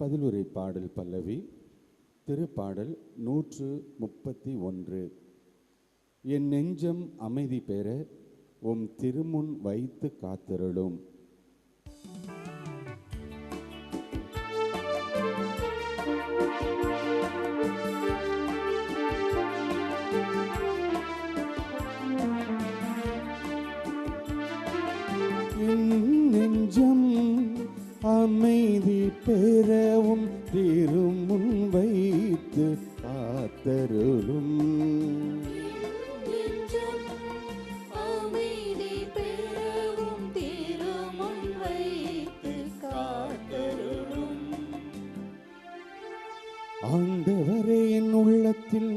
பதிலுரை பாடல் பல்லவி திருப்பாடல் நூற்று முப்பத்தி ஒன்று என் நெஞ்சம் அமைதி பெற உம் திருமுன் வைத்து காத்திருளும். என் நெஞ்சம் அமைதி பெறவும் திருமுன் வைத்து காத்தருளும். ஆண்டவரே என் உள்ளத்தில்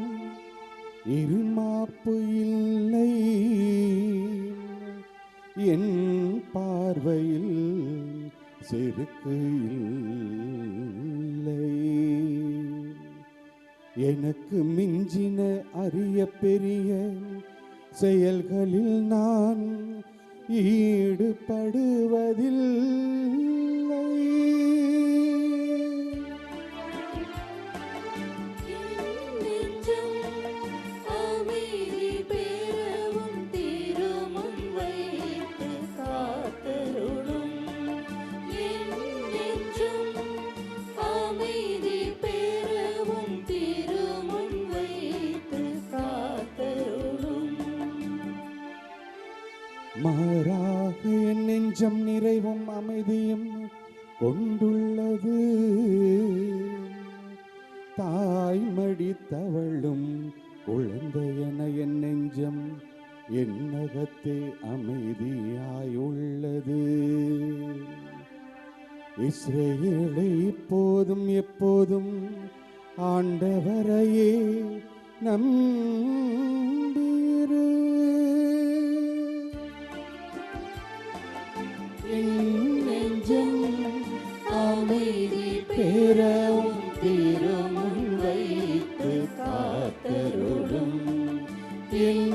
இருமாப்பு இல்லை. என் பார்வையில் செருக்கு இல்லை எனக்கு மிஞ்சின அரிய பெரிய செயல்களில் நான் ஈடுபடுவதில்லை. மாறாக என் நெஞ்சம் நிறைவும் அமைதியும் கொண்டுள்ளது. தாய்மடி தவழும் குழந்தையென என் நெஞ்சம் என்னகத்தே அமைதியாயுள்ளது. இஸ்ரேலை இப்போதும் எப்போதும் ஆண்டவரையே நம் பெறவும் திருமுன் வைத்து காத்தருளும். என்